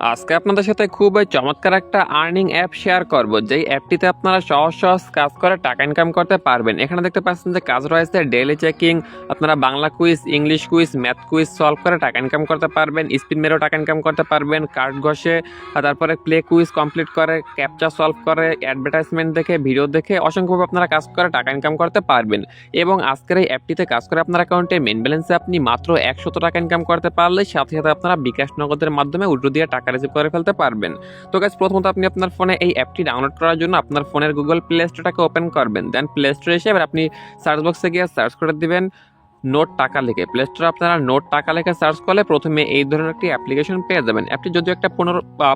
আজকে আপনাদের সাথে খুব চমৎকার একটা আর্নিং অ্যাপ শেয়ার করব। যেই অ্যাপটিতে আপনারা সহজ সহজ কাজ করে টাকা ইনকাম করতে পারবেন। এখানে দেখতে পাচ্ছেন যে কাজ রয়েছে ডেইলি চেকিং আপনারা Bangla quiz English quiz math quiz solve করে টাকা ইনকাম করতে পারবেন স্পিন মেরেও টাকা ইনকাম করতে পারবেন কার্ড ঘষে তারপরে প্লে কুইজ কমপ্লিট করে ক্যাপচা সলভ করে অ্যাডভার্টাইজমেন্ট দেখে ভিডিও দেখে অসংখ্যভাবে আপনারা কাজ করে টাকা ইনকাম করতে পারবেন। এবং আজকের এই অ্যাপটিতে কাজ করে আপনার অ্যাকাউন্টে মেন ব্যালেন্সে আপনি মাত্র একশত টাকা ইনকাম করতে পারলে সাথে সাথে আপনারা বিকাশ নগদের মাধ্যমে উইড্রো দিয়ে টাকা রিসিভ করে ফেলতে পারবেন। তো গাছ প্রথমত আপনি আপনার ফোনে এই অ্যাপটি ডাউনলোড করার জন্য আপনার ফোনের গুগল প্লে স্টোরটাকে ওপেন করবেন। দেন প্লে স্টোরে এসে এবার আপনি সার্চ বক্সে গিয়ে সার্চ করে দিবেন। নোট টাকা লিখে। প্লে স্টোরে আপনারা নোট টাকা লিখে সার্চ করলে প্রথমে এই ধরনের একটি অ্যাপ্লিকেশন পেয়ে যাবেন। অ্যাপটি যদিও একটা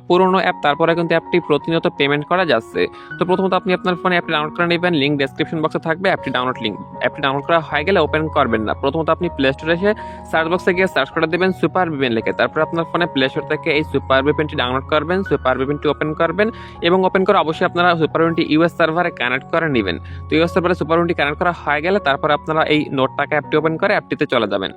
পুরনো অ্যাপ তারপরে কিন্তু অ্যাপটি প্রতিনিয়ত পেমেন্ট করা যাচ্ছে। তো প্রথমত আপনি আপনার ফোনে অ্যাপটি ডাউনলোড করে নেবেন লিঙ্ক ডেসক্রিপশন বক্সে থাকবে অ্যাপটি ডাউনলোড লিঙ্ক অ্যাপটি ডাউনলোড করা হয়ে গেলে ওপেন করবেন না। প্রথমত আপনি প্লে স্টোরে এসে সার্চ বক্সে গিয়ে সার্চ করে দেবেন সুপার বিপেন লিখে। তারপর আপনার ফোনে প্লে স্টোর থেকে এই সুপার বিপেনটি ডাউনলোড করবেন সুপার বিপেনটি ওপেন করবেন এবং ওপেন করে অবশ্যই আপনারা সুপার বিপেনটি ইউএস সার্ভারে কানেক্ট করে নেবেন। তো ইউএস সার্ভারে সুপার বিপেনটি কানেক্ট করা হয়ে গেলে তারপর আপনারা এই নোট টাকা অ্যাপটি ওপেন করে অ্যাপটিতে চলে যাবেন।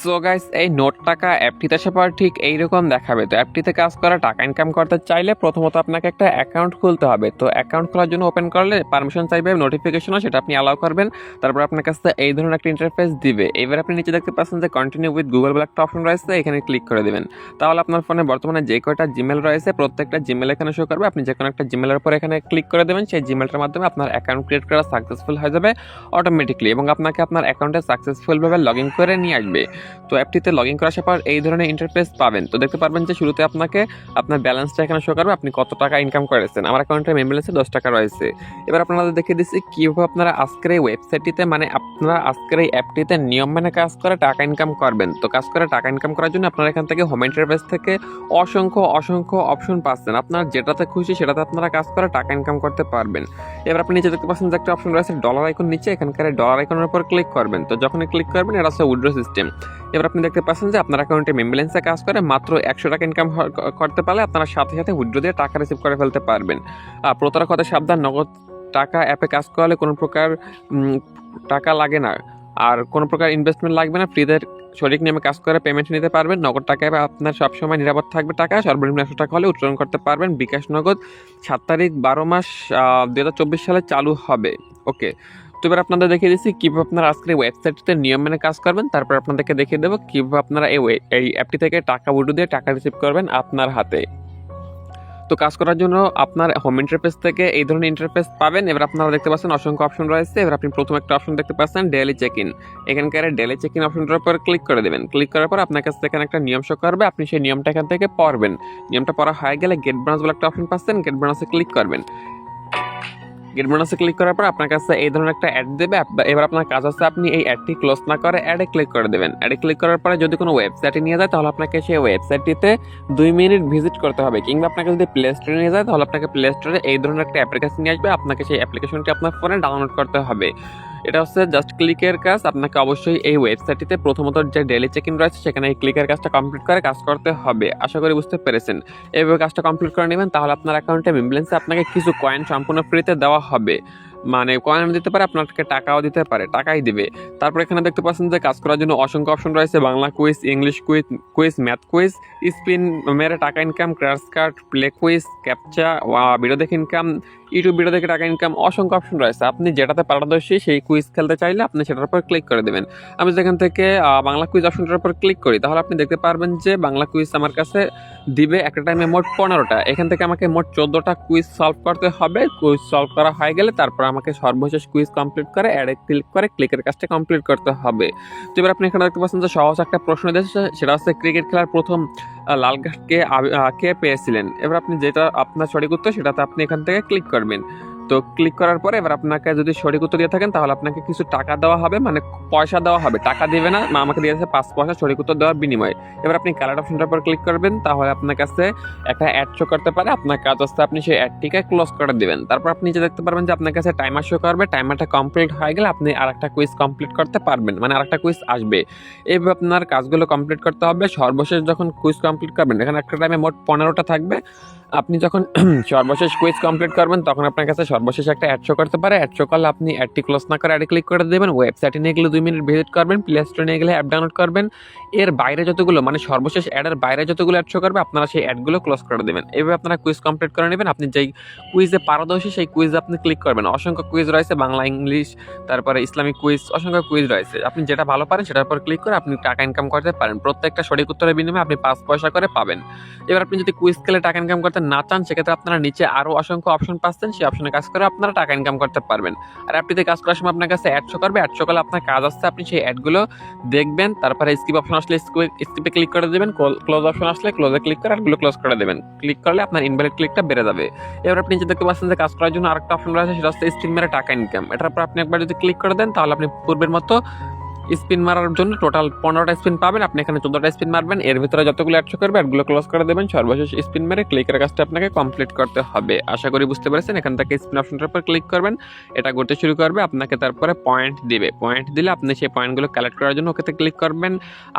সো গাইস এই নোট টাকা অ্যাপটিতে আসার পর ঠিক এইরকম দেখাবে। তো অ্যাপটিতে কাজ করা, টাকা ইনকাম করতে চাইলে প্রথমত আপনাকে একটা অ্যাকাউন্ট খুলতে হবে। তো অ্যাকাউন্ট খোলার জন্য ওপেন করলে পারমিশন চাইবে নোটিফিকেশনও সেটা আপনি অ্যালাউ করবেন। তারপর আপনার কাছে এই ধরনের একটা ইন্টারফেস দিবে। এবার আপনি নিচে দেখতে পাচ্ছেন যে কন্টিনিউ উইথ গুগল বলে একটা অপশন রয়েছে, এখানে ক্লিক করে দেবেন। তাহলে আপনার ফোনে বর্তমানে যে কয়টা জিমেল রয়েছে, প্রত্যেকটা জিমেল এখানে শো করবে। আপনি যে কোনো একটা জিমেলের উপর এখানে ক্লিক করে দেবেন, সেই জিমেলটার মাধ্যমে আপনার অ্যাকাউন্ট ক্রিয়েট করা সাকসেসফুল হয়ে যাবে অটোমেটিকলি এবং আপনাকে আপনার অ্যাকাউন্টে সাকসেসফুলভাবে লগ ইন করে নিয়ে আসবে। তো অ্যাপটিতে লগ ইন করার পর এই ধরনের ইন্টারফেস পাবেন। তো দেখতে পারবেন যে শুরুতে আপনাকে, আপনার ব্যালেন্সটা এখানে শো করবে, আপনি কত টাকা ইনকাম করেছেন। আমার অ্যাকাউন্টে মেম ব্যালেন্সে দশ টাকা রয়েছে। এবার আপনাদের দেখিয়ে দিচ্ছি কীভাবে আপনারা আজকের এই ওয়েবসাইটটিতে মানে আপনারা আজকের এই অ্যাপটিতে নিয়ম মেনে কাজ করে টাকা ইনকাম করবেন। তো কাজ করে টাকা ইনকাম করার জন্য আপনারা এখান থেকে হোম ইন্টারফেস থেকে অসংখ্য অসংখ্য অপশন পাচ্ছেন। আপনার যেটাতে খুশি সেটাতে আপনারা কাজ করে টাকা ইনকাম করতে পারবেন। এবার আপনি নিচে দেখতে পাচ্ছেন যে একটা অপশন রয়েছে ডলার আইকন নিচে, এখানকার ডলার আইকনের উপর ক্লিক করবেন। তো যখন ক্লিক করবেন, এটা হচ্ছে উইড্রো সিস্টেম এবার আপনি দেখতে পাচ্ছেন যে আপনার অ্যাকাউন্টে মেমব্যালেন্সে কাজ করে, মাত্র একশো টাকা ইনকাম করতে পারলে আপনারা সাথে সাথে উইড্রো দিয়ে টাকা রিসিভ করে ফেলতে পারবেন। আর প্রতারক হতে সাবধান, নগদ টাকা অ্যাপে কাজ করলে কোনো প্রকার টাকা লাগে না। আর কোনো প্রকার ইনভেস্টমেন্ট লাগবে না ফ্রিতে সঠিক নিয়মে কাজ করে পেমেন্ট নিতে পারবেন। নগদ টাকা অ্যাপে আপনার সবসময় নিরাপদ থাকবে টাকা, সর্বনিম্ন একশো টাকা হলে উত্তোলন করতে পারবেন। বিকাশ নগদ সাত তারিখ বারো মাস দু হাজার চব্বিশ সালে চালু হবে। ওকে তো এবার আপনাদের দেখিয়ে দিচ্ছি কীভাবে আপনারা আজকের ওয়েবসাইটটিতে নিয়ম মেনে কাজ করবেন, তারপর আপনাদেরকে দেখিয়ে দেবো কীভাবে আপনারা এই এই অ্যাপটি থেকে টাকা উডু দিয়ে টাকা রিসিভ করবেন আপনার হাতে। তো কাজ করার জন্য আপনার হোম ইন্টারফেস থেকে এই ধরনের ইন্টারফেস পাবেন। এবার আপনারা দেখতে পাচ্ছেন অসংখ্য অপশন রয়েছে। এবার আপনি প্রথম একটা অপশন দেখতে পাচ্ছেন ডেলি চেক ইন এখানকার ডেলি চেক ইন অপশনটার উপর ক্লিক করে দেবেন। ক্লিক করার পর আপনার কাছে এখানে একটা নিয়ম শো করবে। আপনি সেই নিয়মটা এখান থেকে পড়বেন। নিয়মটা পড়া হয়ে গেলে গেট ব্রাঞ্চ বলে একটা অপশন পাচ্ছেন গেট ব্রাঞ্চে ক্লিক করবেন। গেট বোনাসে ক্লিক করার পর আপনার কাছে এই ধরনের একটা অ্যাড দেবে। এবার আপনার কাজ হচ্ছে আপনি এই অ্যাডটি ক্লোজ না করে অ্যাডে ক্লিক করে দেবেন। অ্যাডে ক্লিক করার পরে যদি কোনো ওয়েবসাইটে নিয়ে যায়, তাহলে আপনাকে সেই ওয়েবসাইটটিতে দুই মিনিট ভিজিট করতে হবে। কিংবা আপনাকে যদি প্লে স্টোরে নিয়ে যায়, তাহলে আপনাকে প্লে স্টোরে এই ধরনের একটা অ্যাপ্লিকেশন নিয়ে আসবে। আপনাকে সেই অ্যাপ্লিকেশনটি আপনার ফোনে ডাউনলোড করতে হবে। এটা হচ্ছে জাস্ট ক্লিকের কাজ, আপনাকে অবশ্যই এই ওয়েবসাইটটিতে প্রথমত যে ডেলি চেক ইন রয়েছে, সেখানে এই ক্লিকের কাজটা কমপ্লিট করে কাজ করতে হবে। আশা করি বুঝতে পেরেছেন। এইভাবে কাজটা কমপ্লিট করে নেবেন, তাহলে আপনার অ্যাকাউন্টে মেমব্যালেন্সে আপনাকে কিছু কয়েন সম্পূর্ণ ফ্রিতে দেওয়া হবে। মানে কয়েন দিতে পারে, আপনাকে টাকাও দিতে পারে, টাকাই দিবে। তারপর এখানে দেখতে পাচ্ছেন যে কাজ করার জন্য অসংখ্য অপশন রয়েছে, Bangla quiz English quiz quiz math quiz spin মেরে টাকা income crash card play quiz captcha দেখে ইনকাম ইউটিউব ভিডিও দেখে টাকা ইনকাম অসংখ্য অপশন রয়েছে। আপনি যেটাতে পারদর্শী সেই কুইজ খেলতে চাইলে আপনি সেটার উপর ক্লিক করে দেবেন। আমি যেখান থেকে বাংলা কুইজ অপশনটার উপর ক্লিক করি, তাহলে আপনি দেখতে পারবেন যে বাংলা কুইজ আমার কাছে দিবে একটা টাইমে মোট পনেরোটা। এখান থেকে আমাকে মোট চোদ্দোটা কুইজ সলভ করতে হবে। কুইজ সলভ করা হয়ে গেলে তারপর আমাকে সর্বশেষ কুইজ কমপ্লিট করে অ্যাডে ক্লিক করে ক্লিকের কাজটা কমপ্লিট করতে হবে। তো এবার আপনি এখানে দেখতে পাচ্ছেন যে সহজ একটা প্রশ্ন দিয়েছে, সেটা হচ্ছে ক্রিকেট খেলার প্রথম লাল কার্ডকে আবি- কে পেয়েছিলেন? এবার আপনি যেটা আপনার সঠিক উত্তর সেটাতে আপনি এখান থেকে ক্লিক করবেন। তো ক্লিক করার পরে এবার আপনাকে যদি সঠিক উত্তর দিয়ে থাকেন, তাহলে আপনাকে কিছু টাকা দেওয়া হবে মানে পয়সা দেওয়া হবে। টাকা দেবে না আমাকে দিয়েছে পাঁচ পয়সা সঠিক উত্তর দেওয়ার বিনিময়ে। এবার আপনি কালার অপশনটার উপর ক্লিক করবেন, তাহলে আপনার কাছে একটা অ্যাড শো করতে পারে। আপনার কাজ হচ্ছে আপনি সেই অ্যাডটিকে ক্লোজ করে দেবেন। তারপর আপনি যে দেখতে পারবেন যে আপনার কাছে টাইমার শো করবে টাইমারটা কমপ্লিট হয়ে গেলে আপনি আরেকটা কুইজ কমপ্লিট করতে পারবেন মানে আর একটা কুইজ আসবে। এইভাবে আপনার কাজগুলো কমপ্লিট করতে হবে। সর্বশেষ যখন কুইজ কমপ্লিট করবেন, এখানে একটা টাইমে মোট পনেরোটা থাকবে। আপনি যখন সর্বশেষ কুইজ কমপ্লিট করবেন, তখন আপনার কাছে সর্বশেষ একটা অ্যাড শো করতে পারে। অ্যাড শো করলে আপনি অ্যাডটি ক্লোজ না করে ক্লিক করে দেবেন। ওয়েবসাইটে নিয়ে গেলে দুই মিনিট ভিজিট করবেন প্লে স্টোরে নিয়ে গেলে অ্যাপ ডাউনলোড করবেন। এর বাইরে যতগুলো মানে সর্বশেষ অ্যাডের বাইরে যতগুলো অ্যাড শো করবে, আপনারা সেই অ্যাডগুলো ক্লোজ করে দেবেন। এভাবে আপনারা কুইজ কমপ্লিট করে নেবেন। আপনি যেই কুইজে পারদর্শী, সেই কুইজে আপনি ক্লিক করবেন। অসংখ্য কুইজ রয়েছে, বাংলা, ইংলিশ, তারপরে ইসলামিক কুইজ অসংখ্য কুইজ রয়েছে। আপনি যেটা ভালো পারেন, সেটার উপর ক্লিক করে আপনি টাকা ইনকাম করতে পারেন। প্রত্যেকটা সঠিক উত্তরের বিনিময়ে আপনি পাঁচ পয়সা করে পাবেন। এবার আপনি যদি কুইজ খেলে টাকা ইনকাম করতে না চান, সেক্ষেত্রে আপনারা নিচে আরও অসংখ্য অপশন পাচ্ছেন। সেই অপশনে কাজ করে আপনারা টাকা ইনকাম করতে পারবেন। আর অ্যাপটিতে কাজ করার সময় আপনার কাছে অ্যাড শো করবে অ্যাড শো করলে আপনার কাজ আসছে, আপনি সেই অ্যাডগুলো দেখবেন, তারপরে স্কিপ অপশন আসলে স্কিপে ক্লিক করে দেবেন ক্লোজ অপশন আসলে ক্লোজে ক্লিক করে অ্যাডগুলো ক্লোজ করে দেবেন। ক্লিক করলে আপনার ইনভ্যালিড ক্লিকটা বেড়ে যাবে। এবার আপনি নিচে দেখতে পাচ্ছেন যে কাজ করার জন্য আরেকটা অপশন রয়েছে, সেটা হচ্ছে স্ক্রিন মেরে টাকা ইনকাম এটার উপর আপনি একবার যদি ক্লিক করে দেন, তাহলে আপনি পূর্বের মতো স্পিন মারার জন্য টোটাল পনেরোটা স্পিন পাবেন। আপনি এখানে চোদ্দটা স্পিন মারবেন। এর ভিতরে যতগুলো অ্যাডশো করবে অ্যাডগুলো ক্লোজ করে দেবেন। সর্বশেষ স্পিন মেরে ক্লিকের কাজটা আপনাকে কমপ্লিট করতে হবে। আশা করি বুঝতে পেরেছেন, এখান থেকে স্পিন অপশনটার উপর ক্লিক করবেন। এটা করতে শুরু করবে, আপনাকে তারপরে পয়েন্ট দিবে। পয়েন্ট দিলে আপনি সেই পয়েন্টগুলো কালেক্ট করার জন্য ওকেতে ক্লিক করবেন।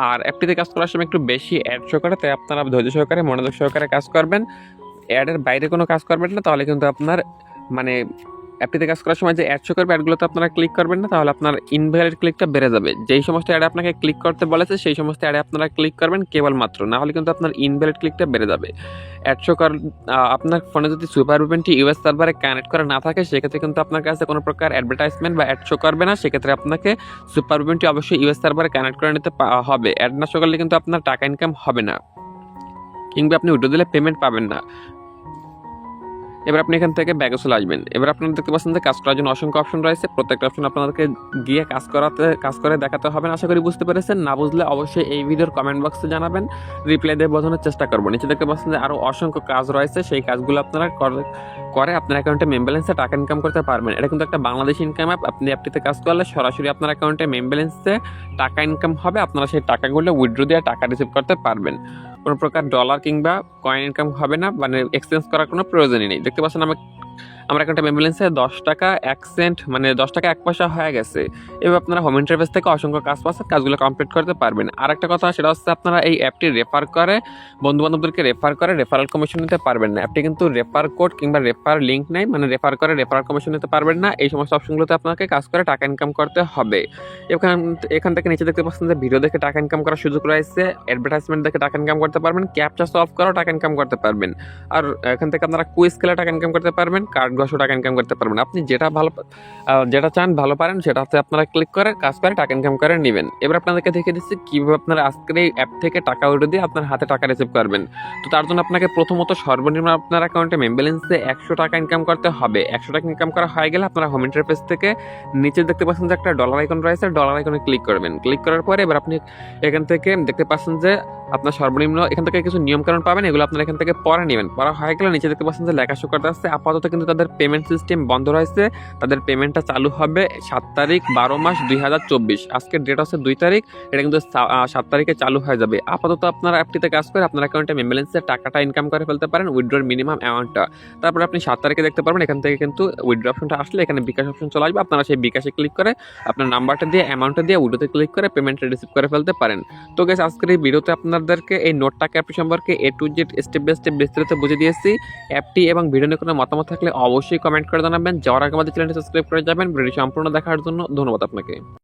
আর অ্যাপটিতে কাজ করার সময় একটু বেশি অ্যাড শো করে, তাই আপনারা ধৈর্য সহকারে, মনোযোগ সহকারে কাজ করবেন। অ্যাডের বাইরে কোনো কাজ করবেন না, তাহলে কিন্তু আপনার মানে অ্যাপটিতে কাজ করার সময় যে অ্যাড শো করবে অ্যাডগুলোতে আপনারা ক্লিক করবেন না, তাহলে আপনার ইনভ্যালিড ক্লিকটা বেড়ে যাবে। যেই সমস্ত অ্যাডে আপনাকে ক্লিক করতে বলেছে, সেই সমস্ত অ্যাডে আপনারা ক্লিক করবেন কেবলমাত্র না হলে কিন্তু আপনার ইনভ্যালিড ক্লিকটা বেড়ে যাবে। অ্যাড শো কর আপনার ফোনে যদি সুপার ইভেন্টটি ইউএস সার্ভারে কানেক্ট করা না থাকে, সেক্ষেত্রে কিন্তু আপনার কাছে কোনো প্রকার অ্যাডভার্টাইজমেন্ট বা অ্যাড শো করবে না। সেক্ষেত্রে আপনাকে সুপার ইভেন্টটি অবশ্যই ইউএস সার্ভারে কানেক্ট করে নিতে হবে। অ্যাড না শো করলে কিন্তু আপনার টাকা ইনকাম হবে না। কিংবা আপনি উইড্রো দিলে পেমেন্ট পাবেন না। এবার আপনি এখান থেকে ব্যাগে চলে আসবেন। এবার আপনারা দেখতে পাচ্ছেন যে কাজ করার জন্য অসংখ্য অপশন রয়েছে। প্রত্যেকটা অপশন আপনাদেরকে গিয়ে কাজ করাতে, কাজ করে দেখাতে হবে। আশা করি বুঝতে পেরেছেন। না বুঝলে অবশ্যই এই ভিডিওর কমেন্ট বক্সে জানাবেন। রিপ্লাই দিয়ে বোঝানোর চেষ্টা করব। নিচে দেখতে পাচ্ছেন যে আরও অসংখ্য কাজ রয়েছে। সেই কাজগুলো আপনারা করে আপনার অ্যাকাউন্টে মেম ব্যালেন্সে টাকা ইনকাম করতে পারবেন। এটা কিন্তু একটা বাংলাদেশ ইনকাম অ্যাপ আপনি অ্যাপটিতে কাজ করলে সরাসরি আপনার অ্যাকাউন্টে মেম ব্যালেন্সে টাকা ইনকাম হবে। আপনারা সেই টাকাগুলো উইথড্র দিয়ে টাকা রিসিভ করতে পারবেন। কোনো প্রকার ডলার কিংবা কয়েন ইনকাম হবে না মানে এক্সচেঞ্জ করার কোনো প্রয়োজনই নেই। দেখতে পাচ্ছেন আমার আমার অ্যাকাউন্টে মেমব্যালেন্সে দশ টাকা এক সেন্ট মানে দশ টাকা এক পয়সা হয়ে গেছে। এবার আপনারা হোম ইন্টারফেস থেকে অসংখ্য কাজ পাচ্ছেন, কাজগুলো কমপ্লিট করতে পারবেন। আর একটা কথা, সেটা হচ্ছে আপনারা এই অ্যাপটি রেফার করে বন্ধু বান্ধবদেরকে রেফার করে রেফারেল কমিশন নিতে পারবেন না। অ্যাপটি কিন্তু রেফার কোড কিংবা রেফার লিঙ্ক নেই মানে রেফার করে রেফারেল কমিশন নিতে পারবেন না। এই সমস্ত অপশনগুলোতে আপনাকে কাজ করে টাকা ইনকাম করতে হবে। এখান এখান থেকে নিচে দেখতে পাচ্ছেন যে ভিডিও দেখে টাকা ইনকাম করার সুযোগ রয়েছে। অ্যাডভার্টাইজমেন্ট দেখে টাকা ইনকাম করতে পারবেন। ক্যাপচা সলভ করেও টাকা ইনকাম করতে পারবেন। আর এখান থেকে আপনারা কুইজ খেলে টাকা ইনকাম করতে পারবেন। কার্ড ঘষও টাকা ইনকাম করতে পারবেন। আপনি যেটা ভালো যেটা চান, ভালো পারেন, সেটাতে আপনারা ক্লিক করে, কাজ করে, টাকা ইনকাম করে নেবেন। এবার আপনাদেরকে দেখে দিচ্ছি কীভাবে আপনারা আজকের এই অ্যাপ থেকে টাকা উঠে দিয়ে আপনার হাতে টাকা রিসিভ করবেন। তো তার জন্য আপনাকে প্রথমত সর্বনিম্ন আপনার অ্যাকাউন্টে মেম ব্যালেন্সে একশো টাকা ইনকাম করতে হবে। একশো টাকা ইনকাম করা হয়ে গেলে আপনারা হোম ইন্টারফেস থেকে নিচে দেখতে পাচ্ছেন যে একটা ডলার আইকন রয়েছে ডলার আইকনে ক্লিক করবেন। ক্লিক করার পরে এবার আপনি এখান থেকে দেখতে পাচ্ছেন যে আপনার সর্বনিম্ন এখান থেকে কিছু নিয়মকানুন পাবেন, এগুলো আপনারা এখান থেকে পড়ে নেবেন। পড়া হয়ে গেলে নিচে দেখতে পাচ্ছেন যে লেখা শো করতে আসছে আপাতত কিন্তু তাদের পেমেন্ট সিস্টেম বন্ধ রয়েছে, তাদের পেমেন্টটা চালু হবে সাত তারিখ বারো মাস দুই হাজার চব্বিশ। আজকের ডেট হচ্ছে দুই তারিখ, এটা কিন্তু সাত তারিখে চালু হয়ে যাবে। আপাতত আপনার অ্যাপটিতে কাজ করে আপনার অ্যাকাউন্টে মেম্বেলেন্সে টাকাটা ইনকাম করে ফেলতে পারেন উইড্রোর মিনিমাম অ্যামাউন্টটা তারপর আপনি সাত তারিখে দেখতে পারবেন, এখান থেকে কিন্তু উইড্রো অপশনটা আসলে এখানে বিকাশ অপশন চলে আসবে। আপনারা সেই বিকাশে ক্লিক করে আপনার নাম্বারটা দিয়ে অ্যামাউন্টটা দিয়ে উইডোতে ক্লিক করে পেমেন্টটা রিসিভ করে ফেলতে পারেন। তো গেস আজকের এই ভিডিওতে আপনাদেরকে এই নোট টাকা অ্যাপটি সম্পর্কে A to Z step by step বিস্তারিত বুঝে দিয়েছি। অ্যাপটি এবং ভিডিও নিয়ে কোনো মতামত থাকলে অবশ্যই কমেন্ট করে জানাবেন। যাওয়ার আগে আমাদের চ্যানেলটি সাবস্ক্রাইব করে যাবেন। ভিডিওটি সম্পূর্ণ দেখার জন্য ধন্যবাদ আপনাকে।